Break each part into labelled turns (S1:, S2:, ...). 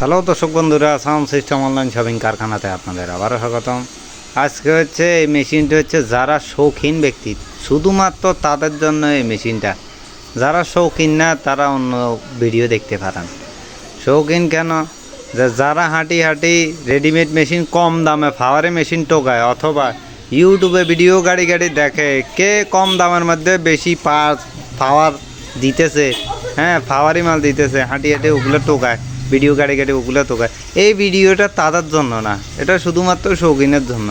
S1: Hello দর্শক বন্ধুরা, sound system online shopping কারখানাতে আপনাদের আবারও স্বাগতম। আজকে হচ্ছে এই মেশিনটা হচ্ছে যারা শৌখিন ব্যক্তি, শুধুমাত্র তাদের জন্য এই মেশিনটা। যারা শৌখিন না, তারা অন্য ভিডিও দেখতে পারেন। শৌখিন কেন? যে যারা হাঁটি হাঁটি রেডিমেড মেশিন কম দামে ফাওয়ারে মেশিন টোকায় অথবা ইউটিউবে ভিডিও গাড়ি গাড়ি দেখে কে কম দামের মধ্যে বেশি পাওয়ার দিতেছে হ্যাঁ ফাওয়ারি মাল দিতেছে, হাঁটি হাঁটি ওগুলো টোকায়। ভিডিও গাড়ি গাড়ি ওগুলো টোকায় এই ভিডিওটা তাদের জন্য না, এটা শুধুমাত্র শৌখিনের জন্য।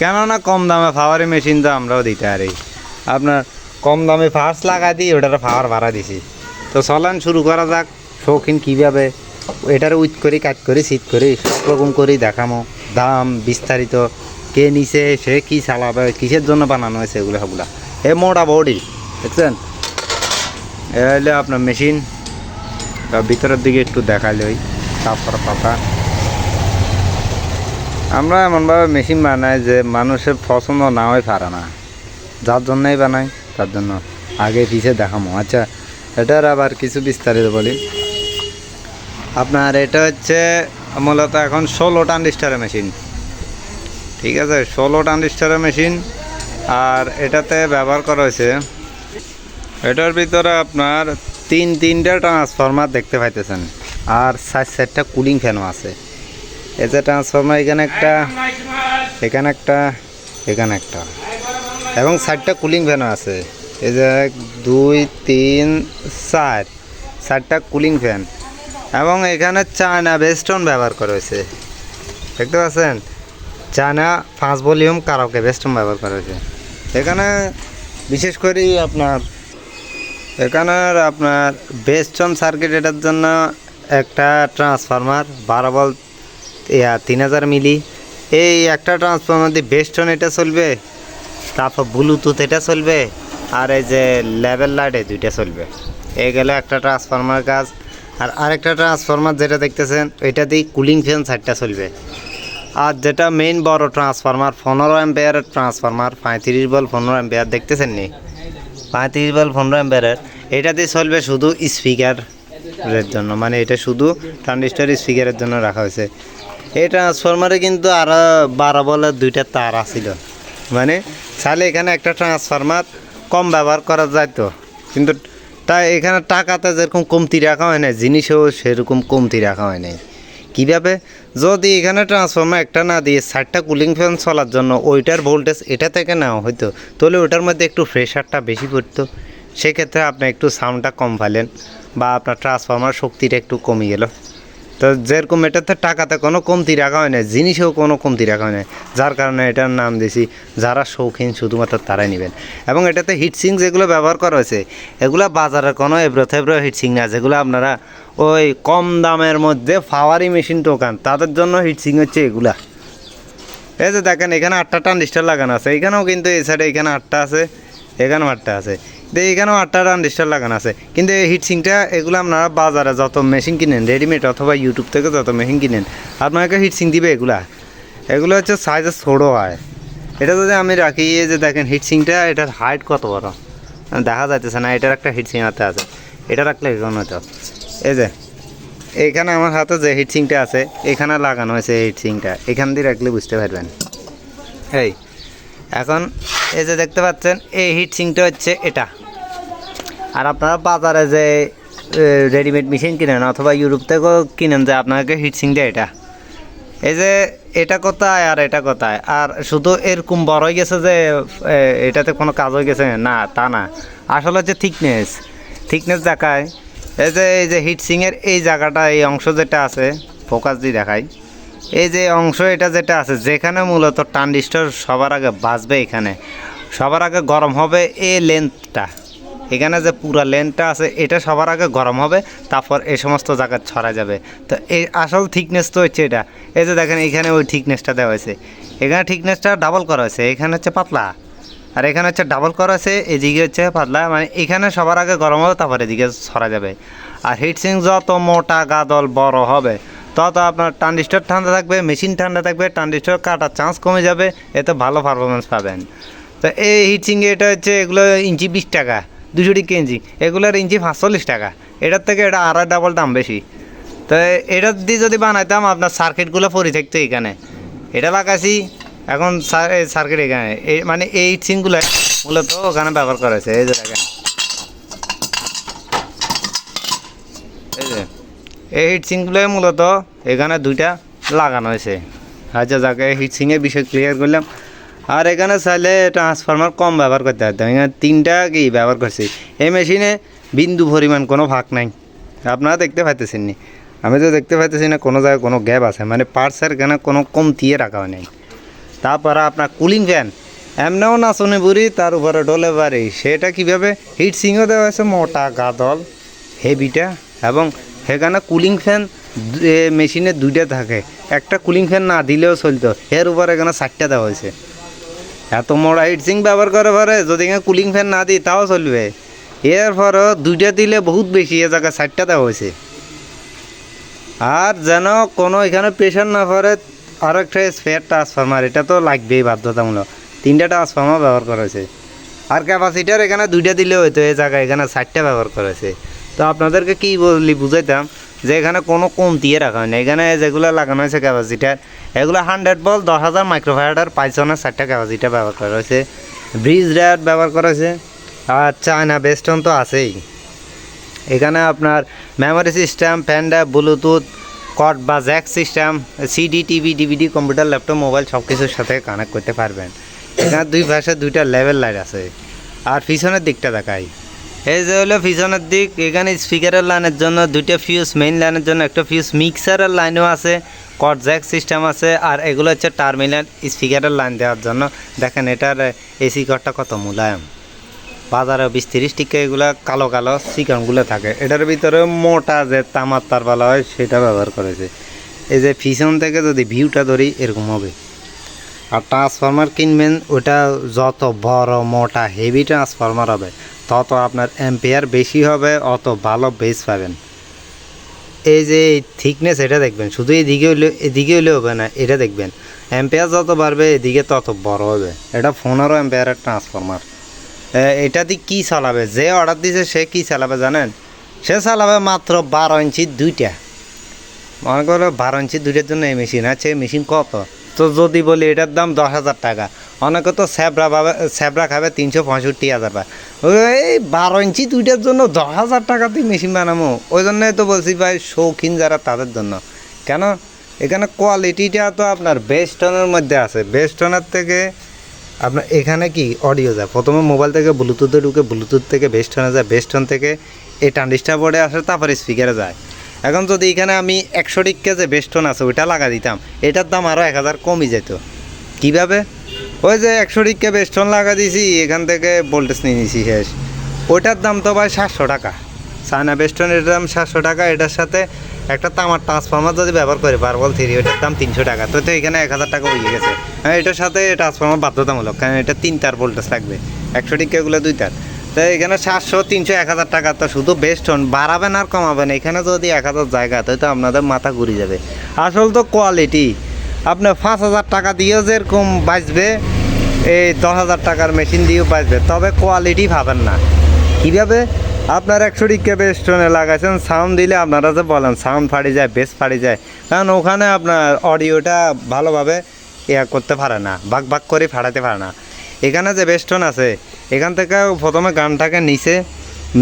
S1: কেননা কম দামে ফাওয়ারি মেশিন তো আমরাও দিতে পারি। আপনার কম দামে ফার্স্ট লাগা দিই ওটার ফাওয়ার ভাড়া দিছি। তো চলান শুরু করা যাক, শৌখিন কীভাবে এটার উইট করি, কাট করি সিট করি, সব রকম করি, দেখামো। দাম বিস্তারিত, কে নিছে, সে কী চালাবে, কিসের জন্য বানানো হয়েছে এগুলো সবগুলা। এ মোটা বডি দেখছেন? এ হলে আপনার মেশিন ভিতরের দিকে একটু দেখালে ওই তারপর পাতা। আমরা এমনভাবে মেশিন বানাই যে মানুষের পছন্দ না হয় পারে না। যার জন্যই বানাই, তার জন্য আগে পিছে দেখামো। আচ্ছা এটার আবার কিছু বিস্তারিত বলি। আপনার এটা হচ্ছে মূলত এখন ষোলো ট্রানজিস্টারের মেশিন। ঠিক আছে, ষোলো ট্রানজিস্টারের মেশিন। আর এটাতে ব্যবহার করা হয়েছে। এটার ভিতরে আপনার তিন তিনটা ট্রান্সফরমার দেখতে পাইতেছেন। আর সাইড সাইডটা কুলিং ফ্যানও আছে। এই যে ট্রান্সফরমার এখানে একটা এখানে একটা এখানে একটা। এবং সাইডটা কুলিং ফ্যানও আছে। এই যে এক, দুই, তিন, চার। চারটা কুলিং ফ্যান এবং এখানে চায়না বেস্টন ব্যবহার করা হয়েছে। দেখতে পাচ্ছেন? চায়না পাঁচ ভলিউম কারাওকে বেস্টন ব্যবহার করা হয়েছে। এখানে বিশেষ করে আপনার এখানের আপনার বেস্টন সার্কিট এটার জন্য একটা ট্রান্সফরমার বারো বল ইয়া, তিন হাজার মিলি। এই একটা ট্রান্সফরমার দিয়ে বেস্টন এটা চলবে, তারপর ব্লুটুথ এটা চলবে, আর এই যে লেভেল লাইট এই দুইটা চলবে। এই গেলে একটা ট্রান্সফরমার কাজ। আর আরেকটা ট্রান্সফরমার যেটা দেখতেছেন ওইটা দিয়ে কুলিং ফ্যান সাইডটা চলবে। আর যেটা মেইন বড় ট্রান্সফরমার পনেরো অ্যাম্পেয়ারের ট্রান্সফরমার পঁয়ত্রিশ বল পনেরো অ্যাম্পেয়ার দেখতেছেন নি? পঁয়ত্রিশ বল পনেরো অ্যাম্পেয়ারের এটা দিয়ে চলবে শুধু স্পিকারের জন্য। মানে এটা শুধু ট্রানজিস্টার স্পিকারের জন্য রাখা হয়েছে। এই ট্রান্সফরমারে কিন্তু আরও বারো বলের দুইটা তার আছিল। মানে চাইলে এখানে একটা ট্রান্সফরমার কম ব্যবহার করা যাইতো কিন্তু তাই এখানে টাকাতে যেরকম কমতি রাখা হয় না জিনিসেও সেরকম কমতি রাখা হয় নাই। কীভাবে? যদি এখানে ট্রান্সফর্মার একটা না দিয়ে ষাটটা কুলিং ফ্যান চলার জন্য ওইটার ভোল্টেজ এটা থেকে নেওয়া হইতো, তাহলে ওইটার মধ্যে একটু প্রেশারটা বেশি পড়তো। সেক্ষেত্রে আপনি একটু সাউন্ডটা কম পালেন বা আপনার ট্রান্সফর্মার শক্তিটা একটু কমে গেল। তো যেরকম এটাতে টাকাতে কোনো কমতি রাখা হয় না জিনিসেও কোনো কমতি রাখা হয় না যার কারণে এটার নাম দিয়েছি যারা শৌখিন শুধুমাত্র তারাই নেবেন। এবং এটাতে হিটসিং যেগুলো ব্যবহার করা হয়েছে, এগুলো বাজারের কোনো এব্রো থেব্রো হিটসিং না, যেগুলো আপনারা ওই কম দামের মধ্যে ফাওয়ারি মেশিন দোকান তাদের জন্য হিটসিং হচ্ছে এগুলা। এই যে দেখেন, এখানে আটটা ট্রানজিস্টার লাগানো আছে, এখানেও কিন্তু এই সাইডে এখানে আটটা আছে, এখানেও আটটা আছে। তো এখানেও আটটা ট্রানজিস্টার লাগানো আছে। কিন্তু এই হিটসিংটা এগুলো আপনারা বাজারে যত মেশিন কিনেন রেডিমেড অথবা ইউটিউব থেকে যত মেশিন কিনেন, আপনাকে হিটসিং দিবে এগুলা। এগুলো হচ্ছে সাইজে ছোটো হয়। এটা যদি আমি রাখি, এই যে দেখেন হিটসিংটা এটার হাইট কত বড়? দেখা যাইতেছে না, এটার একটা হিটসিং হাতে আছে। এটা রাখলে এই যে, এখানে আমার হাতে যে হিটসিংটা আছে, এখানে লাগানো হয়েছে হিটসিংটা এখান দিয়ে রাখলে বুঝতে পারবেন। এই, এখন এই যে দেখতে পাচ্ছেন, এই হিটসিংটা হচ্ছে এটা। আর আপনারা বাজারে যে রেডিমেড মেশিন কিনেন অথবা ইউরোপ থেকেও কিনেন যে আপনাকে হিটসিংটা এটা। এই যে, এটা কোথায় আর এটা কোথায়? আর শুধু এরকম বড় হয়ে গেছে যে এটাতে কোনো কাজ হয়ে গেছে? না, তা না। আসলে হচ্ছে থিকনেস থিকনেস দেখায়। এই যে এই যে হিটসিংয়ের এই জায়গাটা, এই অংশ যেটা আছে ফোকাস দিয়ে দেখায় এই যে অংশ এটা যেটা আছে, যেখানে মূলত ট্রানজিস্টর সবার আগে বাঁচবে এখানে। সবার আগে গরম হবে এই লেন্থটা এখানে যে পুরো লেনটা আছে, এটা সবার আগে গরম হবে, তারপর এই সমস্ত জায়গায় ছড়া যাবে। তো এই আসল থিকনেস তো হচ্ছে এটা। এই যে দেখেন, এখানে ওই থিকনেসটা দেওয়া হয়েছে। এখানে থিকনেসটা ডাবল করা হয়েছে। এখানে হচ্ছে পাতলা। আর এখানে হচ্ছে ডাবল করা আছে এদিকে হচ্ছে পাতলা। মানে এখানে সবার আগে গরম হবে, তারপর এদিকে ছড়া যাবে। আর হিটসিং যত মোটা গাদল বড় হবে, তত আপনার ট্রানজিস্টর ঠান্ডা থাকবে মেশিন ঠান্ডা থাকবে ট্রানজিস্টর কাটার চান্স কমে যাবে, এতে ভালো পারফরমেন্স পাবেন। তো এই হিটসিংয়ে এটা হচ্ছে এগুলো ইঞ্চি বিশ টাকা। দুশো টিকা এগুলোর ইঞ্চি পাঁচচল্লিশ টাকা। এটার থেকে এটা আড়াই ডাবল দাম বেশি। তো এটা দিয়ে যদি বানাইতাম, আপনার সার্কিটগুলো পরি থাকতো এখানে। এটা লাগাইছি, এখন সার্কিট এখানে। এই মানে এই সিনগুলো মূলত ওখানে ব্যবহার করা হয়েছে। এই যে দেখেন। এই যে। এই হিট সিংগুলো মূলত এখানে দুইটা লাগানো হয়েছে। আচ্ছা যাকে হিট সিংয়ের বিষয় ক্লিয়ার করলাম। আর এখানে চাইলে ট্রান্সফরমার কম ব্যবহার করতে পারতাম। এখানে তিনটা কি ব্যবহার করছি? এই মেশিনে বিন্দু পরিমাণ কোনো ভাগ নাই। আপনারা দেখতে পাইতেছেন নি আমি তো দেখতে পাইতেছি না, কোনো জায়গায় কোনো গ্যাপ আছে। মানে পার্টসের এখানে কোনো কমতিয়ে রাখা হয় নাই। তারপরে আপনার কুলিং ফ্যান এমনিও নাচনে বুড়ি, তার উপরে ডলে বাড়ি। সেটা কীভাবে? হিট সিংও দেওয়া হয়েছে, মোটা গাদল হেভিটা এবং সেখানে কুলিং ফ্যান মেশিনে দুইটা থাকে। একটা কুলিং ফ্যান না দিলেও চলতো। এর উপরে এখানে চারটা দেওয়া হয়েছে। এত মোড়া হিট সিং ব্যবহার করে পারে যদি কুলিং ফ্যান না দিই, তাও চলবে। এর পরও দুইটা দিলে বহুত বেশি, এ জায়গায় চারটা দেওয়া হয়েছে। আর যেন কোনো এখানে প্রেশার না পড়ে আরও একটা স্পেয়ার ট্রান্সফরমার এটা তো লাগবেই বাধ্যতামূলক। তিনটা ট্রান্সফরমার ব্যবহার করা হয়েছে। আর ক্যাপাসিটার এখানে দুইটা দিলে হয়তো এই জায়গায় এখানে চারটা ব্যবহার করা হয়েছে। তো আপনাদেরকে কী বলি, বুঝাইতাম যে এখানে কোনো কমতিয়ে রাখা হয়নি। এখানে যেগুলো লাগানো হয়েছে ক্যাপাসিটার এগুলো হান্ড্রেড বল দশ হাজার মাইক্রোফাইডার পাইছনের চারটা ক্যাপাসিটার ব্যবহার করা হয়েছে। ব্রিজ র্যাট ব্যবহার করা হয়েছে। আর চায়না বেস্টন তো আছেই। এখানে আপনার মেমোরি সিস্টেম ফ্যান্ডা ব্লুটুথ কট বা jack system CD TV DVD computer laptop mobile সব কিছুর সাথে কানেক্ট করতে পারবেন। এখানে দুই পাশে দুইটা লেভেল লাইট আছে। আর পিছনের দিকটা দেখাই। এই যে হলো পিছনের দিক, এখানে স্পিকারের লাইনের জন্য দুইটা ফিউজ মেইন লাইনের জন্য একটা ফিউজ মিক্সারের লাইনও আছে কট জ্যাক সিস্টেম আছে, আর এগুলো হচ্ছে টার্মিনাল স্পিকারের লাইন দেওয়ার জন্য। দেখেন এটার এসি কটটা কত মুলায়ম। বাজারে বিশ তিরিশ টিকা এগুলা কালো কালো চিকনগুলো থাকে। এটার ভিতরে মোটা যে তামার তার বলা হয়, সেটা ব্যবহার করেছে। এই যে পিছন থেকে যদি ভিউটা ধরি, এরকম হবে। আর ট্রান্সফরমার কিনবেন, ওটা যত বড় মোটা হেভি ট্রান্সফরমার হবে। তত আপনার অ্যাম্পিয়ার বেশি হবে, অত ভালো বেস পাবেন। এই যে এই থিকনেস এটা দেখবেন, শুধু এদিকে হইলে এদিকে হইলে হবে না, এটা দেখবেন। অ্যাম্পিয়ার যত বাড়বে, এদিকে তত বড় হবে। এটা পনেরো অ্যাম্পিয়ারের ট্রান্সফরমার এটা দিয়ে কী চালাবে? যে অর্ডার দিয়েছে সে কী চালাবে জানেন? সে চালাবে মাত্র বারো ইঞ্চি দুইটা। মনে করো বারো ইঞ্চি দুইটার জন্য এই মেশিন আছে মেশিন কত? তো যদি বলি এটার দাম দশ হাজার টাকা। অনেকে তো স্যাবরা পাবে স্যাবরা খাবে তিনশো পঁয়ষট্টি হাজার টাকা ওই বারো ইঞ্চি দুইটার জন্য দশ হাজার টাকা দিয়ে মেশিন বানাবো ওই জন্যই তো বলছি ভাই, শৌখিন যারা তাদের জন্য। কেন? এখানে কোয়ালিটিটা তো আপনার বেস্টনের মধ্যে আছে। বেস্টনের থেকে আপনার এখানে কি অডিও যায়? প্রথমে মোবাইল থেকে ব্লুটুথে ঢুকে ব্লুটুথ থেকে বেস্টনে যায়। বেস্টন থেকে এই ট্রান্ডিস্টার বোর্ডে আসে, তারপরে স্পিকারে যায়। এখন যদি এখানে আমি একশো টিককে যে বেস্টন আছে, ওইটা লাগা দিতাম, এটার দাম আরও এক হাজার কমই যেত। কীভাবে? ওই যে একশো টিককে বেস্টন লাগা দিয়েছি এখান থেকে ভোল্টেজ নিয়ে নিয়েছি শেষ। ওইটার দাম তো ভাই সাতশো টাকা। চায়না বেস্টনের দাম সাতশো টাকা, এটার সাথে একটা তামার ট্রান্সফর্মার যদি ব্যবহার করে পারবল থ্রি ওইটার দাম তিনশো টাকা। তো তো এখানে এক হাজার টাকা হয়ে গেছে। হ্যাঁ এটার সাথে ট্রান্সফর্মার বাধ্যতামূলক, কারণ এটা তিন তার ভোল্টেজ লাগবে। একশো টিকাগুলো দুই তার তো এখানে সাতশো, তিনশো, এক হাজার টাকা তো শুধু বেস্ট হন বাড়াবেন আর কমাবেন, এখানে যদি এক হাজার জায়গা তো আপনাদের মাথা ঘুরে যাবে। আসল তো কোয়ালিটি আপনার পাঁচ হাজার টাকা দিয়েও যেরকম বাঁচবে, এই দশ হাজার টাকার মেশিন দিয়েও বাঁচবে, তবে কোয়ালিটি পাবেন না। কীভাবে? আপনার একশো টিকে বেস্টনে লাগাইছেন সাউন্ড দিলে আপনারা যে বলেন সাউন্ড ফাড়ি যায় বেস ফাড়ি যায়। কারণ ওখানে আপনার অডিওটা ভালোভাবে ইয়া করতে পারে না, বাক বাক করে ফাড়াতে পারে না। এখানে যে বেস্টন আছে, এখান থেকে প্রথমে গানটাকে নিচে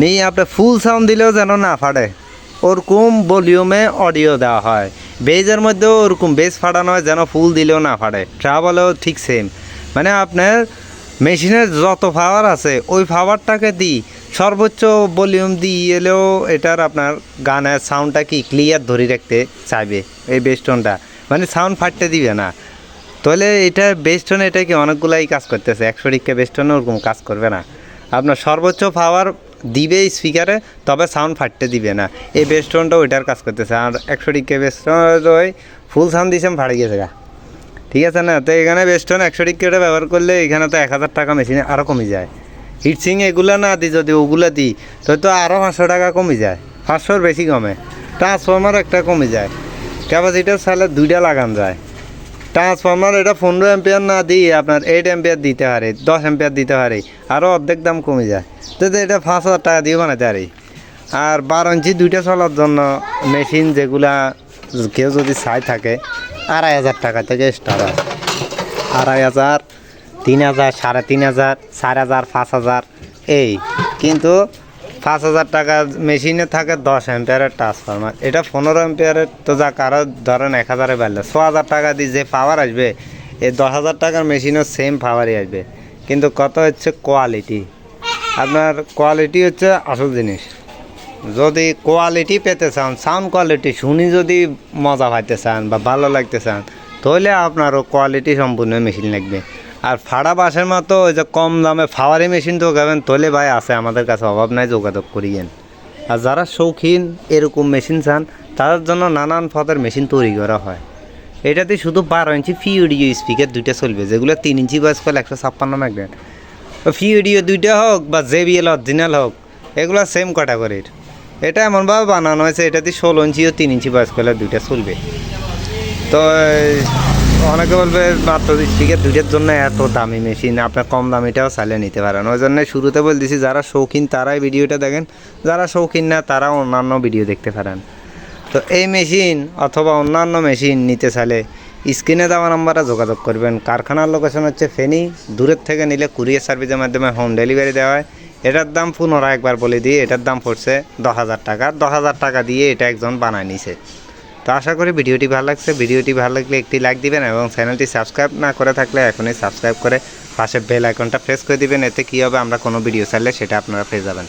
S1: নিয়ে আপনার ফুল সাউন্ড দিলেও যেন না ফাড়ে ওরকম ভলিউমে অডিও দেওয়া হয়। বেজের মধ্যেও ওরকম বেজ ফাটানো হয় যেন ফুল দিলেও না ফাটে। ট্রাভেলেও ঠিক সেম মানে আপনার মেশিনের যত পাওয়ার আছে, ওই পাওয়ারটাকে দিই, সর্বোচ্চ ভলিউম দিয়ে এলেও এটার আপনার গানের সাউন্ডটা কি ক্লিয়ার ধরে রাখতে চাইবে, এই বেস্টনটা মানে সাউন্ড ফাটতে দিবে না। তাহলে এটা বেস্টন এটা কি অনেকগুলাই কাজ করতেছে? একশো টিকা বেস্টনে ওরকম কাজ করবে না। আপনার সর্বোচ্চ পাওয়ার দিবে স্পিকারে তবে সাউন্ড ফাটতে দিবে না। এই বেস্টনটা ওইটার কাজ করতেছে। আর একশো টিকা বেস্টন ওই ফুল সাউন্ড দিয়েছে ফাড়ে গেছে গা। ঠিক আছে না? তো এখানে বেস্টন একশো টিকাটা ব্যবহার করলে এখানে তো এক হাজার টাকা মেশিনে আরও কমে যায়। হিটসিং এগুলো না দিই যদি ওগুলো দিই তো তো আরও পাঁচশো টাকা কমে যায়। পাঁচশোর বেশি কমে। ট্রান্সফর্মার একটা কমে যায়। ক্যাপাসিটার সালে দুইটা লাগান যায়। ট্রান্সফর্মার এটা পনেরো এম্পিয়ার না দিয়ে আপনার এইট এম্পিয়ার দিতে পারে, দশ এম্পিয়ার দিতে পারে আরও অর্ধেক দাম কমে যায়। তো এটা পাঁচ হাজার টাকা দিয়ে বানাতে পারি। আর বারো ইঞ্চি দুইটা চলার জন্য মেশিন যেগুলা কেউ যদি চাই থাকে, আড়াই হাজার টাকা থেকে স্টার্ট হয়। আড়াই হাজার, তিন হাজার, সাড়ে তিন হাজার, চার হাজার, পাঁচ হাজার, এই। কিন্তু পাঁচ হাজার টাকা মেশিনে থাকে দশ অ্যাম্পিয়ারের ট্রান্সফরমার এটা পনেরো অ্যাম্পিয়ারের তো যা কারও ধরেন এক হাজারে বাড়লে। ছ হাজার টাকা দিয়ে যে পাওয়ার আসবে, এই দশ হাজার টাকার মেশিনও সেম পাওয়ারই আসবে। কিন্তু কত হচ্ছে কোয়ালিটি আপনার কোয়ালিটি হচ্ছে আসল জিনিস। যদি কোয়ালিটি পেতে চান সাউন্ড কোয়ালিটি শুনি যদি মজা পাইতে চান বা ভালো লাগতে চান, তাহলে আপনারও কোয়ালিটি সম্পূর্ণ মেশিন লাগবে। আর ফাড়া বাসের মতো ওই যে কম দামে ফাওয়ারি মেশিন তো গাবেন, তোলে ভাই আছে, আমাদের কাছে অভাব নাই যোগাযোগ করিয়েন। আর যারা শৌখিন এরকম মেশিন চান, তাদের জন্য নানান পদের মেশিন তৈরি করা হয়। এটাতে শুধু বারো ইঞ্চি ফি অডিও স্পিকার দুইটা চলবে, যেগুলো তিন ইঞ্চি বয়স করলে একশো ছাপ্পান্ন ম্যাগনেট ফি অডিও দুইটা হোক বা জেবিএল অরিজিনাল হোক, এগুলো সেম ক্যাটাগরির এটা এমনভাবে বানানো হয়েছে এটাতে ষোলো ইঞ্চি ও তিন ইঞ্চি বয়স করলে দুইটা চলবে। তো অনেকে বলবে মাত্র স্পিকার দুইটার জন্য এত দামি মেশিন আপনার কম দামিটাও চালিয়ে নিতে পারেন। ওই জন্য শুরুতে বলতেছি যারা শৌখিন তারাই ভিডিওটা দেখেন, যারা শৌখিন না তারা অন্যান্য ভিডিও দেখতে পারেন। তো এই মেশিন অথবা অন্যান্য মেশিন নিতে চাইলে স্ক্রিনে দেওয়া নাম্বারে যোগাযোগ করবেন। কারখানার লোকেশন হচ্ছে ফেনি, দূরের থেকে নিলে কুরিয়ার সার্ভিসের মাধ্যমে হোম ডেলিভারি দেওয়া হয়। এটার দাম পুনরায় একবার বলে দিই, এটার দাম পড়ছে দশ হাজার টাকা। দশ হাজার টাকা দিয়ে এটা একজন বানায় নিছে। তো আশা করি ভিডিওটি ভালো লাগছে। ভিডিওটি ভালো লাগলে একটি লাইক দিবেন এবং চ্যানেলটি সাবস্ক্রাইব না করে থাকলে এখনই সাবস্ক্রাইব করে পাশে বেল আইকনটা প্রেস করে দিবেন। এতে কী হবে? আমরা কোনো ভিডিও ছাড়লে সেটা আপনারা পেয়ে যাবেন।